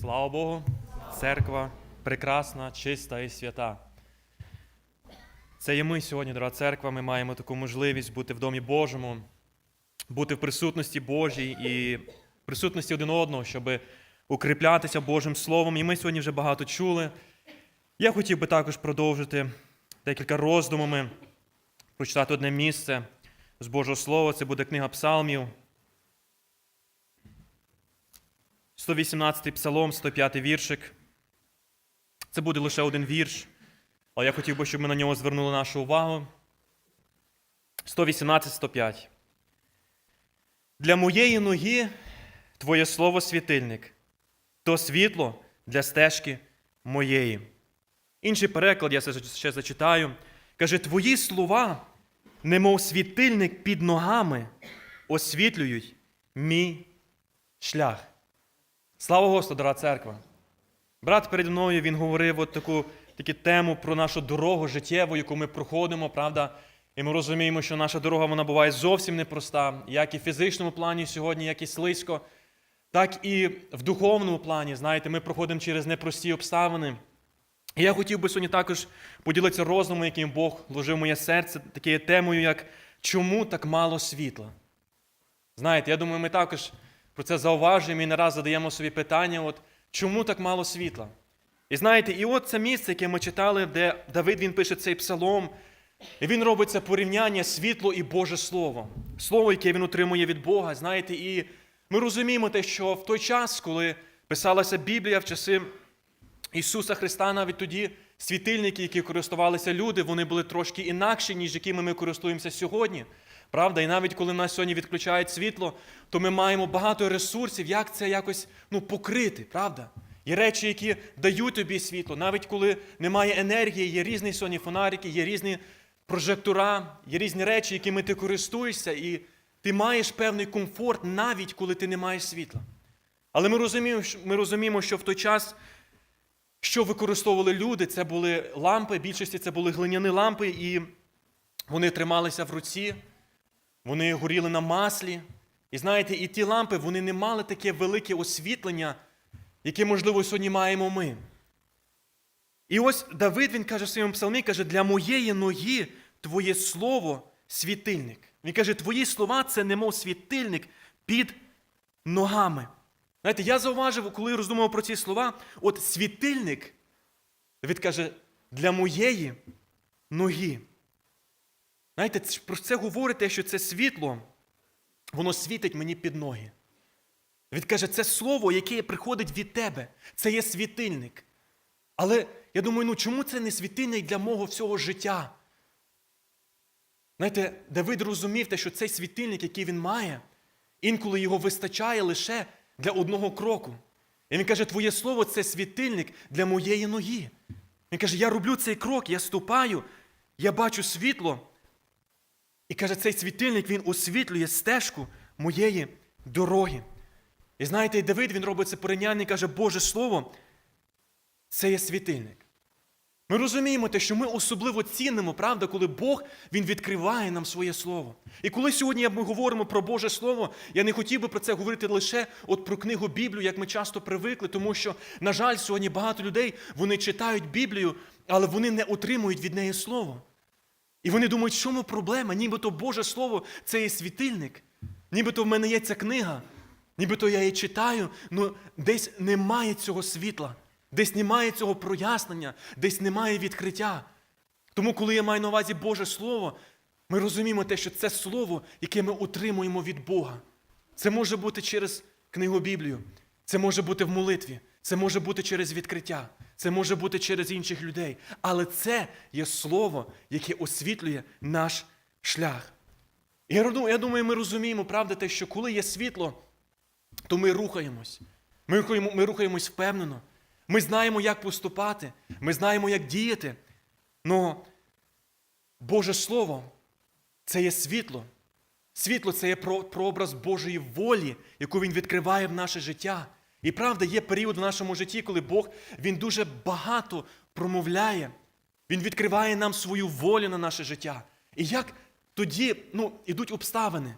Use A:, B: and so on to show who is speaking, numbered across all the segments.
A: Слава Богу, церква прекрасна, чиста і свята. Це і ми сьогодні, дорога церква, ми маємо таку можливість бути в Домі Божому, бути в присутності Божій і в присутності один одного, щоб укріплятися Божим Словом. І ми сьогодні вже багато чули. Я хотів би також продовжити декілька роздумами, прочитати одне місце з Божого Слова. Це буде книга Псалмів. 118 псалом, 105 віршик. Це буде лише один вірш, але я хотів би, щоб ми на нього звернули нашу увагу. 118-105. Для моєї ноги Твоє слово світильник, то світло для стежки моєї. Інший переклад, я це ще зачитаю. Каже: Твої слова, немов світильник під ногами, освітлюють мій шлях. Слава Господу, дорога церква! Брат переді мною він говорив от таку, таку тему про нашу дорогу життєву, яку ми проходимо, правда? І ми розуміємо, що наша дорога вона буває зовсім непроста, як і в фізичному плані сьогодні, як і слизько, так і в духовному плані. Знаєте, ми проходимо через непрості обставини. І я хотів би сьогодні також поділитися роздумом, яким Бог вложив в моє серце, такою темою, як чому так мало світла? Знаєте, я думаю, ми також про це зауважуємо і не раз задаємо собі питання, от, чому так мало світла? І знаєте, і от це місце, яке ми читали, де Давид він пише цей псалом, і він робить це порівняння світло і Боже Слово. Слово, яке він отримує від Бога. Знаєте, і ми розуміємо те, що в той час, коли писалася Біблія в часи Ісуса Христа, навіть тоді світильники, які користувалися люди, вони були трошки інакші, ніж якими ми користуємося сьогодні. Правда, і навіть коли нас сьогодні відключають світло, то ми маємо багато ресурсів, як це якось ну, покрити, правда? Є речі, які дають тобі світло. Навіть коли немає енергії, є різні сьогодні фонарики, є різні прожектора, є різні речі, якими ти користуєшся, і ти маєш певний комфорт, навіть коли ти не маєш світла. Але ми розуміємо, ми розуміємо, що в той час, що використовували люди, це були лампи, в більшості це були глиняні лампи, і вони трималися в руці. Вони горіли на маслі. І знаєте, і ті лампи вони не мали таке велике освітлення, яке, можливо, сьогодні маємо ми. І ось Давид він каже в своєму псалмі, каже, для моєї ноги твоє слово світильник. Він каже, твої слова це немов світильник під ногами. Знаєте, я зауважив, коли роздумував про ці слова, от світильник, Давид каже, для моєї ноги. Знаєте, про це говорить те, що це світло, воно світить мені під ноги. Він каже, це слово, яке приходить від тебе, це є світильник. Але я думаю, ну чому це не світильник для мого всього життя? Знаєте, Давид розумів те, що цей світильник, який він має, інколи його вистачає лише для одного кроку. І він каже, твоє слово це світильник для моєї ноги. Він каже, я роблю цей крок, я ступаю, я бачу світло. І каже, цей світильник він освітлює стежку моєї дороги. І знаєте, і Давид він робить це порівняння і каже, Боже Слово, це є світильник. Ми розуміємо те, що ми особливо цінимо, правда, коли Бог Він відкриває нам своє Слово. І коли сьогодні ми говоримо про Боже Слово, я не хотів би про це говорити лише от про книгу Біблію, як ми часто привикли, тому що, на жаль, сьогодні багато людей вони читають Біблію, але вони не отримують від неї Слово. І вони думають, в чому проблема? Нібито Боже Слово це є світильник, нібито в мене є ця книга, нібито я її читаю, але десь немає цього світла, десь немає цього прояснення, десь немає відкриття. Тому, коли я маю на увазі Боже Слово, ми розуміємо те, що це Слово, яке ми отримуємо від Бога. Це може бути через книгу Біблію, це може бути в молитві, це може бути через відкриття, це може бути через інших людей. Але це є слово, яке освітлює наш шлях. Я думаю, ми розуміємо, правда, те, що коли є світло, то ми рухаємось. Ми рухаємо, ми рухаємось впевнено. Ми знаємо, як поступати, ми знаємо, як діяти. Но Боже Слово це є світло. Світло це є про- прообраз Божої волі, яку Він відкриває в наше життя. І правда, є період в нашому житті, коли Бог Він дуже багато промовляє. Він відкриває нам свою волю на наше життя. І як тоді ну, ідуть обставини?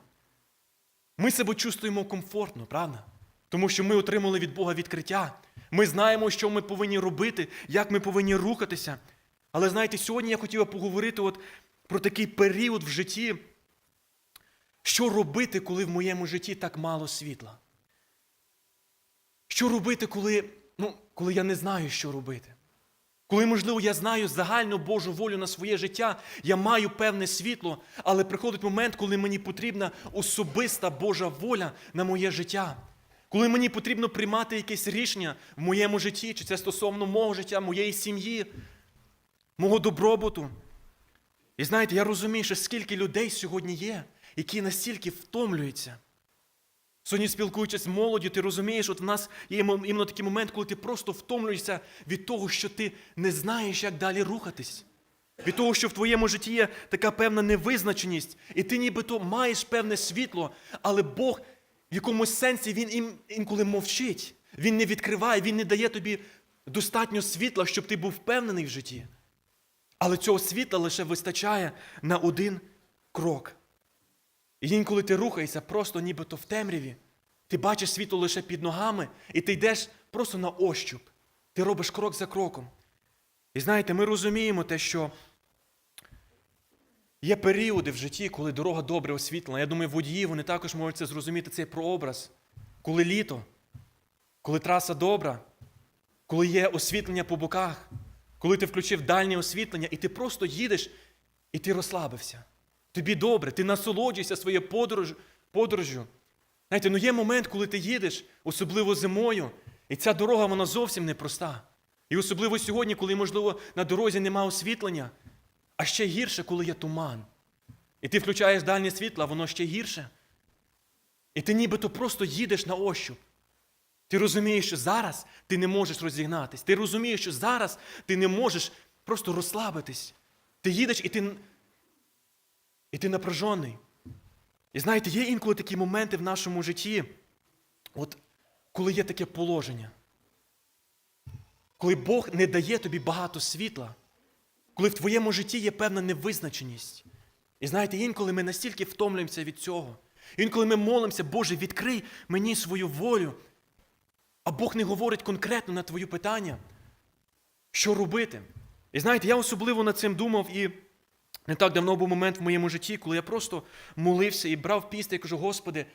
A: Ми себе чувствуємо комфортно, правда? Тому що ми отримали від Бога відкриття. Ми знаємо, що ми повинні робити, як ми повинні рухатися. Але знаєте, сьогодні я хотів поговорити от про такий період в житті, що робити, коли в моєму житті так мало світла? Що робити, коли, ну, коли я не знаю, що робити? Коли, можливо, я знаю загальну Божу волю на своє життя, я маю певне світло, але приходить момент, коли мені потрібна особиста Божа воля на моє життя. Коли мені потрібно приймати якесь рішення в моєму житті, чи це стосовно мого життя, моєї сім'ї, мого добробуту. І знаєте, я розумію, що скільки людей сьогодні є, які настільки втомлюються. Сьогодні спілкуючись з молоддю, ти розумієш, от в нас є іменно такий момент, коли ти просто втомлюєшся від того, що ти не знаєш, як далі рухатись. Від того, що в твоєму житті є така певна невизначеність, і ти нібито маєш певне світло, але Бог в якомусь сенсі Він інколи мовчить. Він не відкриває, Він не дає тобі достатньо світла, щоб ти був впевнений в житті. Але цього світла лише вистачає на один крок. І інколи ти рухаєшся просто нібито в темряві, ти бачиш світло лише під ногами, і ти йдеш просто на ощуп. Ти робиш крок за кроком. І знаєте, ми розуміємо те, що є періоди в житті, коли дорога добре освітлена. Я думаю, водії вони також можуть це зрозуміти цей прообраз. Коли літо, коли траса добра, коли є освітлення по боках, коли ти включив дальнє освітлення, і ти просто їдеш, і ти розслабився. Тобі добре, ти насолоджуєшся своєю подорож, подорожжю. Знаєте, ну є момент, коли ти їдеш, особливо зимою, і ця дорога вона зовсім непроста. І особливо сьогодні, коли, можливо, на дорозі немає освітлення, а ще гірше, коли є туман. І ти включаєш дальнє світло, а воно ще гірше. І ти нібито просто їдеш на ощуп. Ти розумієш, що зараз ти не можеш розігнатись. Ти розумієш, що зараз ти не можеш просто розслабитись. Ти їдеш і ти, і ти напряжений. І знаєте, є інколи такі моменти в нашому житті, от коли є таке положення, коли Бог не дає тобі багато світла, коли в твоєму житті є певна невизначеність. І знаєте, інколи ми настільки втомлюємося від цього. Інколи ми молимося, Боже, відкрий мені свою волю, а Бог не говорить конкретно на твоє питання, що робити. І знаєте, я особливо над цим думав, і не так давно був момент в моєму житті, коли я просто молився і брав піст і кажу, Господи,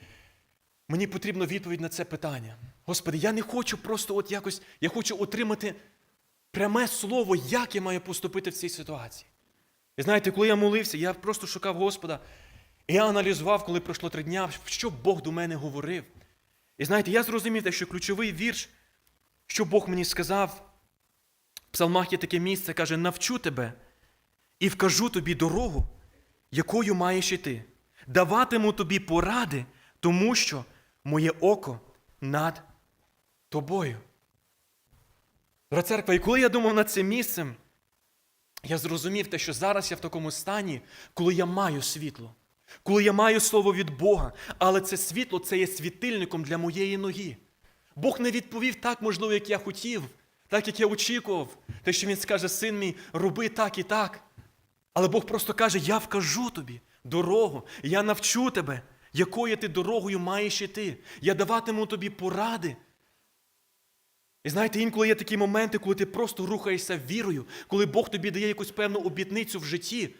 A: мені потрібна відповідь на це питання. Господи, я не хочу просто от якось, я хочу отримати пряме слово, як я маю поступити в цій ситуації. І знаєте, коли я молився, я просто шукав Господа, і я аналізував, коли пройшло три дня, що Бог до мене говорив. І знаєте, я зрозумів, що ключовий вірш, що Бог мені сказав, в псалмах є таке місце, каже, навчу тебе і вкажу тобі дорогу, якою маєш іти. Даватиму тобі поради, тому що моє око над тобою. Дорога церква, і коли я думав над цим місцем, я зрозумів те, що зараз я в такому стані, коли я маю світло, коли я маю слово від Бога, але це світло це є світильником для моєї ноги. Бог не відповів так, можливо, як я хотів, так, як я очікував, те, що Він скаже, син мій, роби так і так. Але Бог просто каже: Я вкажу тобі дорогу, я навчу тебе, якою ти дорогою маєш іти. Я даватиму тобі поради. І знаєте, інколи є такі моменти, коли ти просто рухаєшся вірою, коли Бог тобі дає якусь певну обітницю в житті,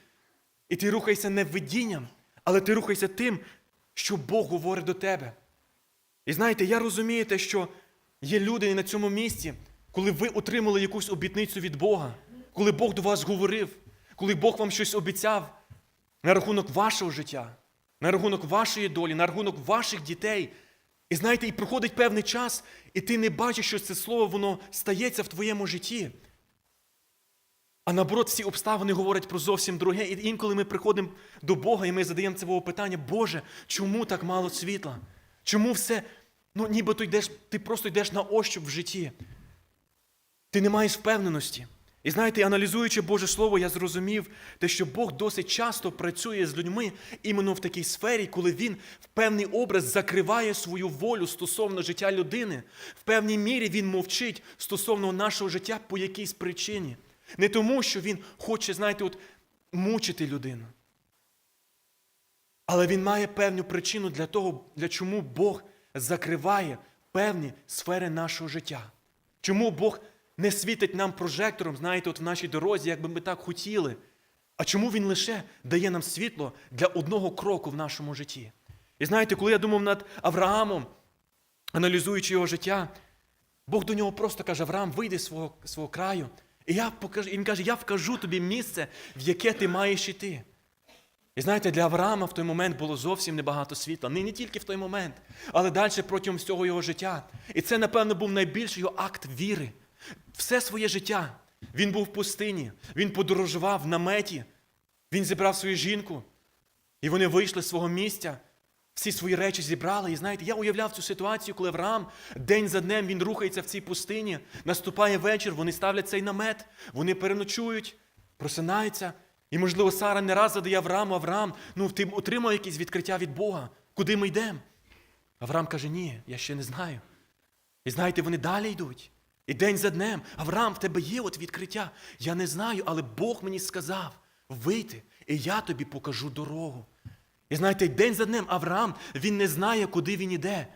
A: і ти рухаєшся не видінням, але ти рухаєшся тим, що Бог говорить до тебе. І знаєте, я розумію те, що є люди на цьому місці, коли ви отримали якусь обітницю від Бога, коли Бог до вас говорив, коли Бог вам щось обіцяв на рахунок вашого життя, на рахунок вашої долі, на рахунок ваших дітей. І знаєте, і проходить певний час, і ти не бачиш, що це слово воно стається в твоєму житті. А наоборот, всі обставини говорять про зовсім друге. І інколи ми приходимо до Бога і ми задаємо це питання, Боже, чому так мало світла? Чому все, ну нібито йдеш, ти просто йдеш на ощуп в житті? Ти не маєш впевненості. І знаєте, аналізуючи Боже Слово, я зрозумів те, що Бог досить часто працює з людьми іменно в такій сфері, коли Він в певний образ закриває свою волю стосовно життя людини. В певній мірі Він мовчить стосовно нашого життя по якійсь причині. Не тому, що Він хоче, знаєте, от мучити людину. Але він має певну причину для того, для чому Бог закриває певні сфери нашого життя. Чому Бог не світить нам прожектором, знаєте, от в нашій дорозі, як би ми так хотіли? А чому Він лише дає нам світло для одного кроку в нашому житті? І знаєте, коли я думав над Авраамом, аналізуючи його життя, Бог до нього просто каже: Авраам, вийди з свого, свого краю. І я покажу, він каже, я вкажу тобі місце, в яке ти маєш іти. І знаєте, для Авраама в той момент було зовсім небагато світла. Не, не тільки в той момент, але далі протягом всього його життя. І це, напевно, був найбільший його акт віри. Все своє життя. Він був в пустині, він подорожував в наметі, він зібрав свою жінку, і вони вийшли з свого місця, всі свої речі зібрали. І знаєте, я уявляв цю ситуацію, коли Авраам день за днем він рухається в цій пустині, наступає вечір, вони ставлять цей намет, вони переночують, просинаються. І, можливо, Сара не раз задає Аврааму, Авраам, ну ти отримав якесь відкриття від Бога. Куди ми йдемо? Авраам каже, ні, я ще не знаю. І знаєте, вони далі йдуть. І день за днем, Авраам, в тебе є от відкриття. Я не знаю, але Бог мені сказав вийти, і я тобі покажу дорогу. І знаєте, день за днем Авраам, він не знає, куди він іде.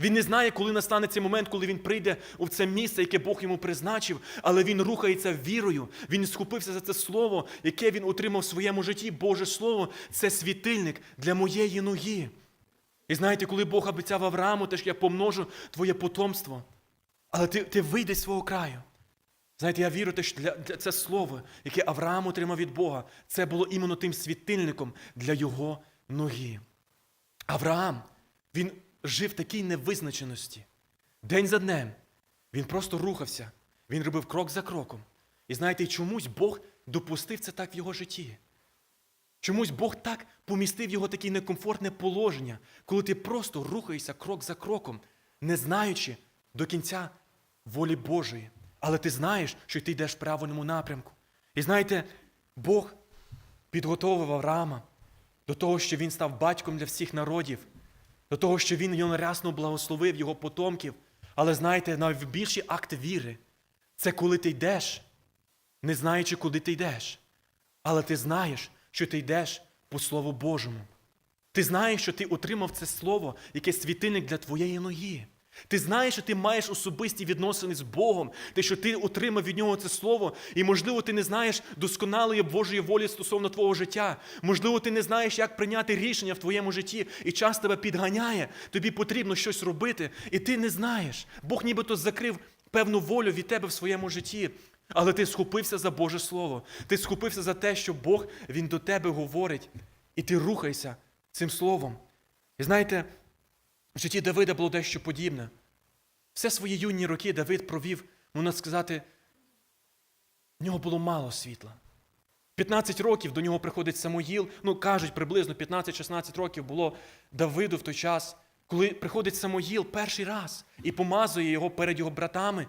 A: Він не знає, коли настане цей момент, коли він прийде у це місце, яке Бог йому призначив, але він рухається вірою. Він схопився за це слово, яке він отримав в своєму житті. Боже Слово це світильник для моєї ноги. І знаєте, коли Бог обіцяв Аврааму, теж я помножу твоє потомство. Але ти, ти вийди з свого краю. Знаєте, я вірю, що для, для це слово, яке Авраам отримав від Бога, це було іменно тим світильником для його ноги. Авраам, він жив в такій невизначеності. День за днем. Він просто рухався, він робив крок за кроком. І знаєте, чомусь Бог допустив це так в його житті. Чомусь Бог так помістив його таке некомфортне положення, коли ти просто рухаєшся крок за кроком, не знаючи до кінця волі Божої. Але ти знаєш, що ти йдеш в правильному напрямку. І знаєте, Бог підготовив Авраама до того, що він став батьком для всіх народів, до того, що він його рясно благословив його потомків. Але знаєте, найбільший акт віри це коли ти йдеш, не знаючи, куди ти йдеш. Але ти знаєш, що ти йдеш по Слову Божому. Ти знаєш, що ти отримав це слово, яке світильник для твоєї ноги. Ти знаєш, що ти маєш особисті відносини з Богом, те, що ти отримав від нього це слово, і, можливо, ти не знаєш досконалої Божої волі стосовно твого життя. Можливо, ти не знаєш, як прийняти рішення в твоєму житті, і час тебе підганяє, тобі потрібно щось робити, і ти не знаєш. Бог нібито закрив певну волю від тебе в своєму житті. Але ти схопився за Боже Слово. Ти схопився за те, що Бог Він до тебе говорить, і ти рухайся цим словом. І знаєте, в житті Давида було дещо подібне. Все свої юні роки Давид провів, можна сказати, в нього було мало світла. 15 років до нього приходить Самоїл, ну кажуть, приблизно 15-16 років було Давиду в той час, коли приходить Самоїл перший раз і помазує його перед його братами.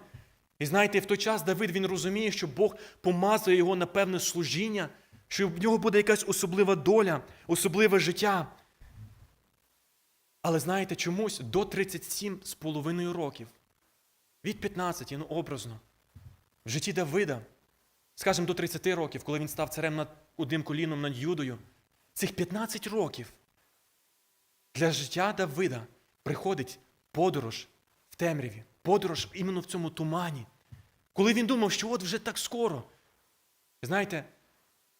A: І знаєте, в той час Давид він розуміє, що Бог помазує його на певне служіння, що в нього буде якась особлива доля, особливе життя. Але знаєте, чомусь до 37 з половиною років, від 15, ну образно, в житті Давида, скажімо, до 30 років, коли він став царем над одним коліном над Юдою, цих 15 років для життя Давида приходить подорож в темряві, подорож іменно в цьому тумані. Коли він думав, що от вже так скоро. Знаєте,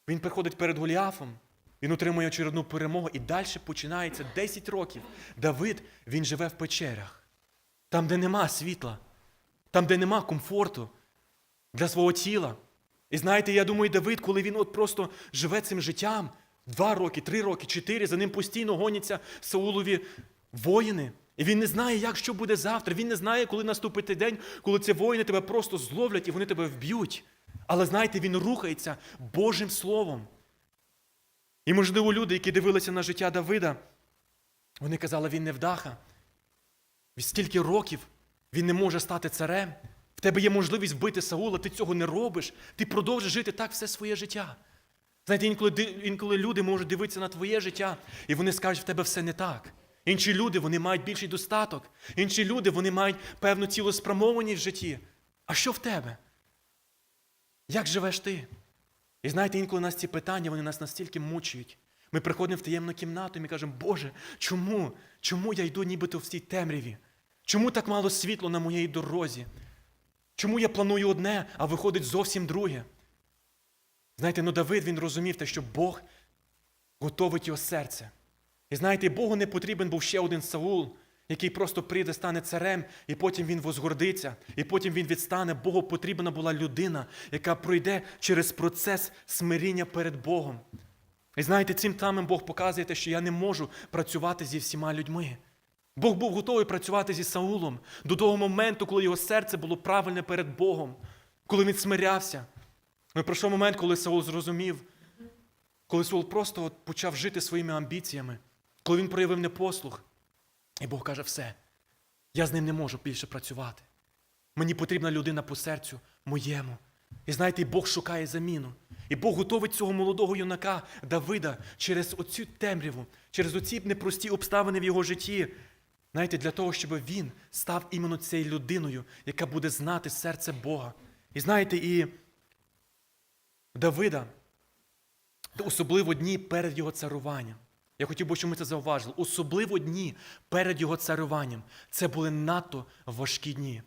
A: він приходить перед Голіафом, він отримує очередну перемогу, і далі починається 10 років. Давид, він живе в печерах, там, де нема світла, там, де нема комфорту для свого тіла. І знаєте, я думаю, Давид, коли він от просто живе цим життям, два роки, три роки, чотири, за ним постійно гоняться Саулові воїни. І він не знає, як що буде завтра. Він не знає, коли наступить день, коли ці воїни тебе просто зловлять і вони тебе вб'ють. Але знаєте, він рухається Божим Словом. І, можливо, люди, які дивилися на життя Давида, вони казали, він не вдаха. Від стільки років він не може стати царем. В тебе є можливість вбити Саула, ти цього не робиш. Ти продовжиш жити так все своє життя. Знаєте, інколи, інколи люди можуть дивитися на твоє життя, і вони скажуть, в тебе все не так. Інші люди вони мають більший достаток. Інші люди вони мають певну цілеспрямованість в житті. А що в тебе? Як живеш ти? І знаєте, інколи нас ці питання вони нас настільки мучують. Ми приходимо в таємну кімнату і ми кажемо, Боже, чому? Чому я йду нібито в цій темряві? Чому так мало світло на моїй дорозі? Чому я планую одне, а виходить зовсім друге? Знаєте, ну Давид він розумів те, що Бог готовить його серце. І знаєте, Богу не потрібен був ще один Саул, який просто прийде, стане царем, і потім він возгордиться, і потім він відстане. Богу потрібна була людина, яка пройде через процес смиріння перед Богом. І знаєте, цим самим Бог показує те, що я не можу працювати зі всіма людьми. Бог був готовий працювати зі Саулом до того моменту, коли його серце було правильне перед Богом, коли він смирявся. Ну, пройшов момент, коли Саул зрозумів, коли Саул просто от почав жити своїми амбіціями, коли він проявив непослух. І Бог каже, все, я з ним не можу більше працювати. Мені потрібна людина по серцю моєму. І знаєте, і Бог шукає заміну. І Бог готовить цього молодого юнака Давида через оцю темряву, через оці непрості обставини в його житті. Знаєте, для того, щоб він став іменно цією людиною, яка буде знати серце Бога. І знаєте, і Давида, особливо дні перед його царуванням. Я хотів би, щоб ми це зауважили. Особливо дні перед його царуванням. Це були надто важкі дні.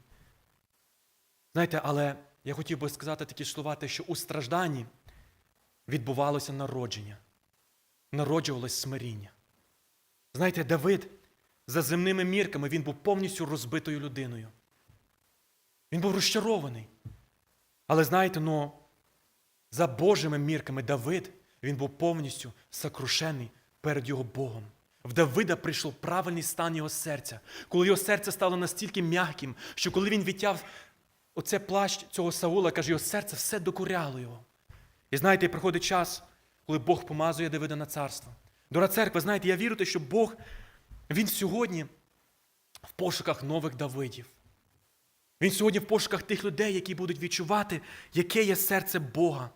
A: Знаєте, але я хотів би сказати такі слова, те, що у стражданні відбувалося народження, народжувалось смиріння. Знаєте, Давид за земними мірками він був повністю розбитою людиною. Він був розчарований. Але знаєте, ну, за Божими мірками Давид він був повністю сокрушений перед його Богом. В Давида прийшов правильний стан його серця, коли його серце стало настільки м'яким, що коли він відтяв оце плащ цього Саула, каже, його серце все докоряло його. І знаєте, приходить час, коли Бог помазує Давида на царство. Дора церква, знаєте, я вірю, те, що Бог, Він сьогодні в пошуках нових Давидів. Він сьогодні в пошуках тих людей, які будуть відчувати, яке є серце Бога.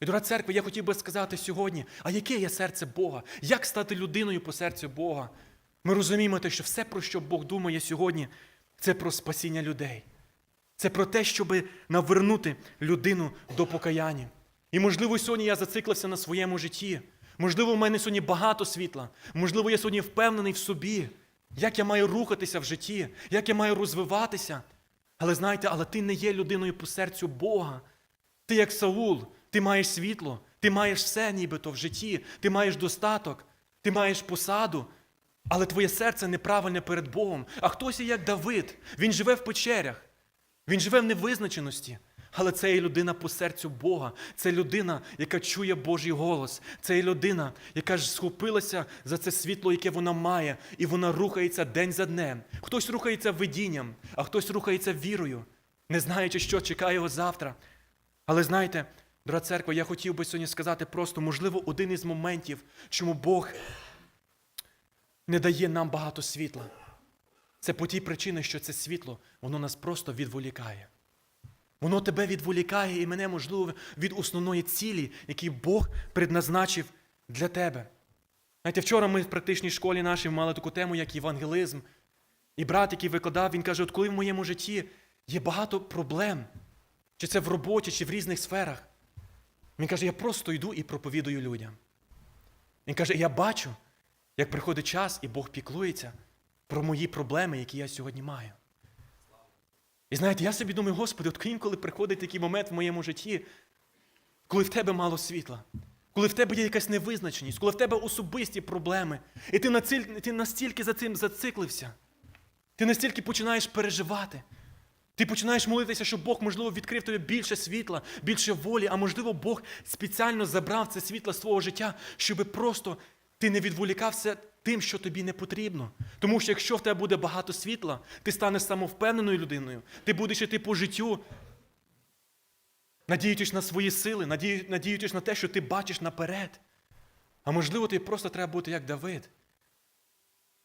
A: І, дорога церква, я хотів би сказати сьогодні, а яке є серце Бога? Як стати людиною по серцю Бога? Ми розуміємо те, що все, про що Бог думає сьогодні, це про спасіння людей. Це про те, щоб навернути людину до покаяння. І, можливо, сьогодні я зациклився на своєму житті. Можливо, в мене сьогодні багато світла. Можливо, я сьогодні впевнений в собі, як я маю рухатися в житті, як я маю розвиватися. Але знаєте, але ти не є людиною по серцю Бога. Ти як Саул, ти маєш світло, ти маєш все нібито в житті, ти маєш достаток, ти маєш посаду, але твоє серце неправильне перед Богом. А хтось є як Давид, він живе в печерях, він живе в невизначеності. Але це є людина по серцю Бога. Це людина, яка чує Божий голос. Це є людина, яка ж схопилася за це світло, яке вона має, і вона рухається день за днем. Хтось рухається видінням, а хтось рухається вірою, не знаючи, що чекає його завтра. Але знаєте, дорога церква, я хотів би сьогодні сказати просто, можливо, один із моментів, чому Бог не дає нам багато світла. Це по тій причині, що це світло, воно нас просто відволікає. Воно тебе відволікає і мене, можливо, від основної цілі, які Бог предназначив для тебе. Знаєте, вчора ми в практичній школі нашій мали таку тему, як євангелізм. І брат, який викладав, він каже: от коли в моєму житті є багато проблем, чи це в роботі, чи в різних сферах, він каже, я просто йду і проповідую людям. Він каже, я бачу, як приходить час, і Бог піклується про мої проблеми, які я сьогодні маю. І знаєте, я собі думаю, Господи, от інколи приходить такий момент в моєму житті, коли в тебе мало світла, коли в тебе є якась невизначеність, коли в тебе особисті проблеми, і ти, настільки за цим зациклився, ти настільки починаєш переживати. Ти починаєш молитися, щоб Бог, можливо, відкрив тобі більше світла, більше волі, а можливо, Бог спеціально забрав це світло з твого життя, щоб просто ти не відволікався тим, що тобі не потрібно. Тому що якщо в тебе буде багато світла, ти станеш самовпевненою людиною, ти будеш іти по життю, надіючись на свої сили, надіючись на те, що ти бачиш наперед. А можливо, тобі просто треба бути як Давид.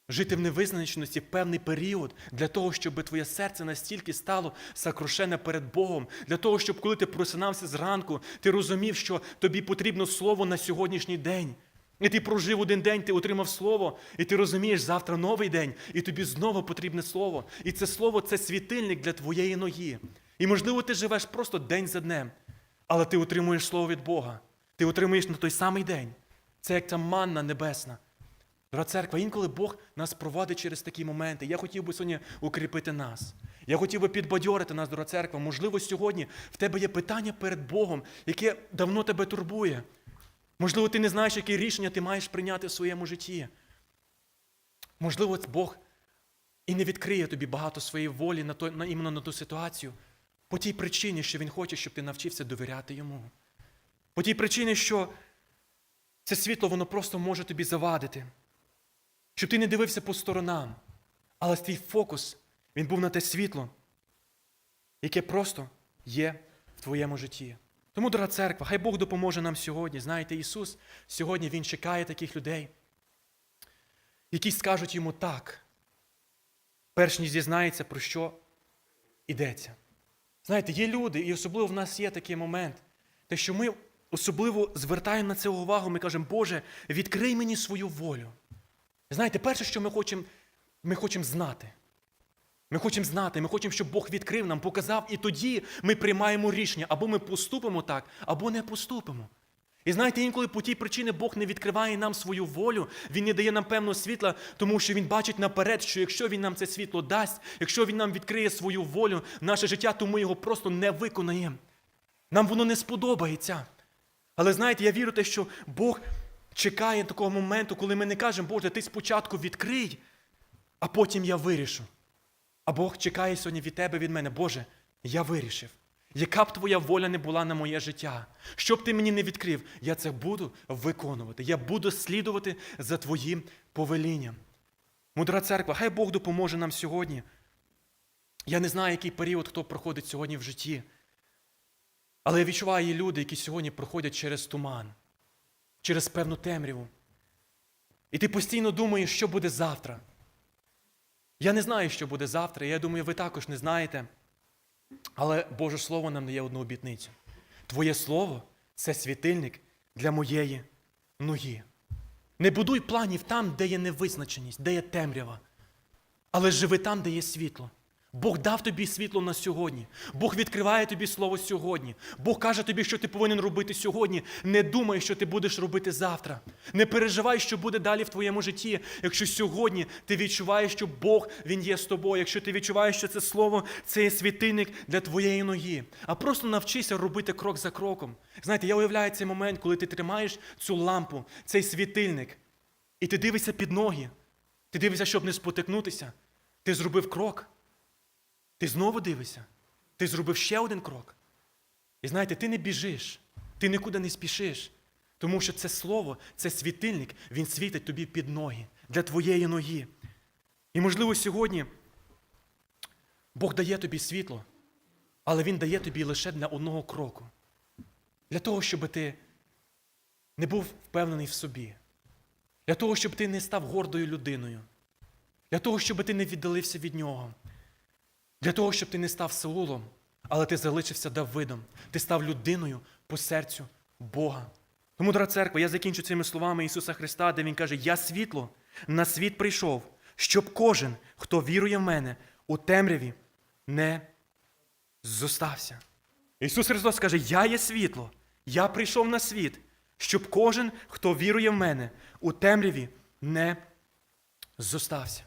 A: Жити в невизначеності певний період для того, щоб твоє серце настільки стало сокрушене перед Богом, для того, щоб коли ти просинався зранку, ти розумів, що тобі потрібно слово на сьогоднішній день. І ти прожив один день, ти отримав слово, і ти розумієш, завтра новий день, і тобі знову потрібне слово. І це слово це світильник для твоєї ноги. І можливо, ти живеш просто день за днем, але ти отримуєш слово від Бога. Ти отримуєш на той самий день. Це як та манна небесна. Дорога церква, інколи Бог нас проводить через такі моменти. Я хотів би сьогодні укріпити нас. Я хотів би підбадьорити нас, дорога церква. Можливо, сьогодні в тебе є питання перед Богом, яке давно тебе турбує. Можливо, ти не знаєш, яке рішення ти маєш прийняти в своєму житті. Можливо, Бог і не відкриє тобі багато своєї волі на, то, на, іменно на ту ситуацію, по тій причині, що Він хоче, щоб ти навчився довіряти йому. По тій причині, що це світло, воно просто може тобі завадити. Щоб ти не дивився по сторонам, але твій фокус, він був на те світло, яке просто є в твоєму житті. Тому, дорога церква, хай Бог допоможе нам сьогодні. Знаєте, Ісус сьогодні Він чекає таких людей, які скажуть йому так, перш ніж зізнається, про що йдеться. Знаєте, є люди, і особливо в нас є такий момент, те, що ми особливо звертаємо на це увагу, ми кажемо, Боже, відкрий мені свою волю. Знаєте, перше, що ми хочемо, ми хочемо знати. Ми хочемо знати, ми хочемо, щоб Бог відкрив нам, показав, і тоді ми приймаємо рішення, або ми поступимо так, або не поступимо. І знаєте, інколи по тій причині Бог не відкриває нам свою волю, Він не дає нам певного світла, тому що Він бачить наперед, що якщо Він нам це світло дасть, якщо Він нам відкриє свою волю, наше життя, то ми його просто не виконаємо. Нам воно не сподобається. Але знаєте, я вірю те, що Бог чекає такого моменту, коли ми не кажемо, Боже, ти спочатку відкрий, а потім я вирішу. А Бог чекає сьогодні від тебе, від мене, Боже, я вирішив. Яка б твоя воля не була на моє життя, що б ти мені не відкрив, я це буду виконувати. Я буду слідувати за твоїм повелінням. Мудра церква, хай Бог допоможе нам сьогодні. Я не знаю, який період хто проходить сьогодні в житті. Але я відчуваю є люди, які сьогодні проходять через туман, через певну темряву. І ти постійно думаєш, що буде завтра. Я не знаю, що буде завтра, і я думаю, ви також не знаєте. Але Боже Слово нам дає одну обітницю. Твоє Слово це світильник для моєї ноги. Не будуй планів там, де є невизначеність, де є темрява, але живи там, де є світло. Бог дав тобі світло на сьогодні. Бог відкриває тобі слово сьогодні. Бог каже тобі, що ти повинен робити сьогодні. Не думай, що ти будеш робити завтра. Не переживай, що буде далі в твоєму житті. Якщо сьогодні ти відчуваєш, що Бог Він є з тобою, якщо ти відчуваєш, що це слово це є світильник для твоєї ноги. А просто навчися робити крок за кроком. Знаєте, я уявляю цей момент, коли ти тримаєш цю лампу, цей світильник, і ти дивишся під ноги. Ти дивишся, щоб не спотикнутися. Ти зробив крок. Ти знову дивишся, ти зробив ще один крок. І знаєте, ти не біжиш, ти нікуди не спішиш, тому що це слово, це світильник, він світить тобі під ноги, для твоєї ноги. І, можливо, сьогодні Бог дає тобі світло, але Він дає тобі лише для одного кроку. Для того, щоб ти не був впевнений в собі, для того, щоб ти не став гордою людиною, для того, щоб ти не віддалився від нього. Для того, щоб ти не став Саулом, але ти залишився Давидом. Ти став людиною по серцю Бога. Тому, дорога церква, я закінчу цими словами Ісуса Христа, де Він каже: Я світло на світ прийшов, щоб кожен, хто вірує в мене, у темряві не зостався. Ісус Христос каже: Я є світло, я прийшов на світ, щоб кожен, хто вірує в мене, у темряві не зостався.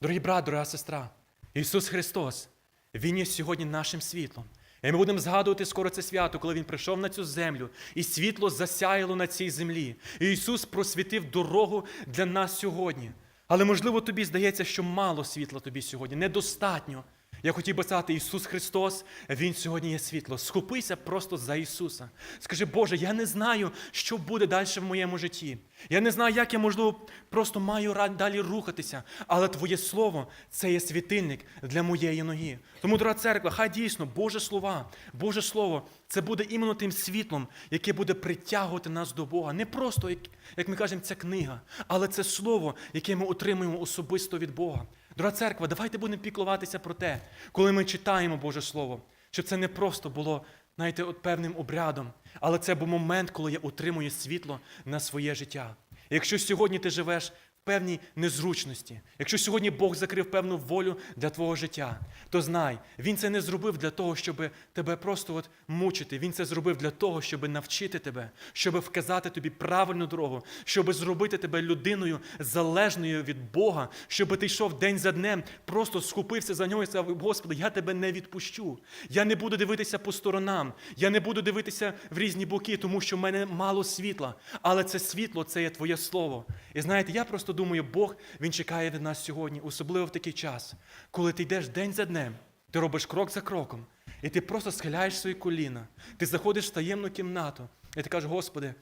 A: Дорогі брат, дорога сестра. Ісус Христос, Він є сьогодні нашим світлом. І ми будемо згадувати скоро це свято, коли Він прийшов на цю землю, і світло засяяло на цій землі. І Ісус просвітив дорогу для нас сьогодні. Але, можливо, тобі здається, що мало світла тобі сьогодні, недостатньо. Я хотів би сказати, Ісус Христос, Він сьогодні є світло. Схопися просто за Ісуса. Скажи, Боже, я не знаю, що буде далі в моєму житті. Я не знаю, як я, можливо, просто маю далі рухатися. Але Твоє Слово це є світильник для моєї ноги. Тому, дорога церква, хай дійсно Боже слова, Боже Слово, це буде іменно тим світлом, яке буде притягувати нас до Бога. Не просто, як, як ми кажемо, ця книга, але це слово, яке ми отримуємо особисто від Бога. Дорога церква, давайте будемо піклуватися про те, коли ми читаємо Боже Слово, щоб це не просто було, знаєте, от певним обрядом, але це був момент, коли я отримую світло на своє життя. Якщо сьогодні ти живеш певній незручності. Якщо сьогодні Бог закрив певну волю для твого життя, то знай, Він це не зробив для того, щоб тебе просто от мучити. Він це зробив для того, щоб навчити тебе, щоб вказати тобі правильну дорогу, щоб зробити тебе людиною залежною від Бога, щоб ти йшов день за днем, просто схопився за нього і сказав, Господи, я тебе не відпущу. Я не буду дивитися по сторонам, я не буду дивитися в різні боки, тому що в мене мало світла. Але це світло це є Твоє Слово. І знаєте, я просто думаю, Бог Він чекає від нас сьогодні, особливо в такий час, коли ти йдеш день за днем, ти робиш крок за кроком, і ти просто схиляєш свої коліна, ти заходиш в таємну кімнату, і ти кажеш, Господи,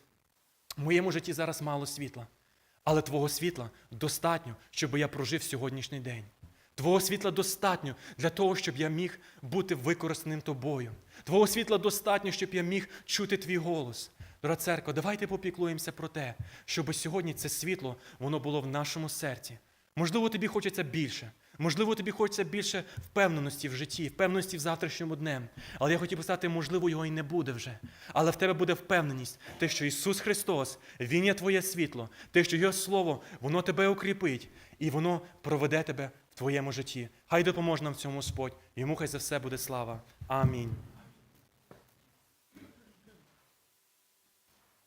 A: в моєму житті зараз мало світла, але Твого світла достатньо, щоб я прожив сьогоднішній день. Твого світла достатньо для того, щоб я міг бути використаним тобою. Твого світла достатньо, щоб я міг чути твій голос. Дорога церква, давайте попіклуємося про те, щоб сьогодні це світло воно було в нашому серці. Можливо, тобі хочеться більше. Можливо, тобі хочеться більше впевненості в житті, впевненості в завтрашньому днем. Але я хотів би сказати, можливо, його і не буде вже. Але в тебе буде впевненість, те, що Ісус Христос, Він є твоє світло, те, що Його Слово, воно тебе укріпить і воно проведе тебе в твоєму житті. Хай допоможе нам в цьому Господь. Йому хай за все буде слава. Амінь.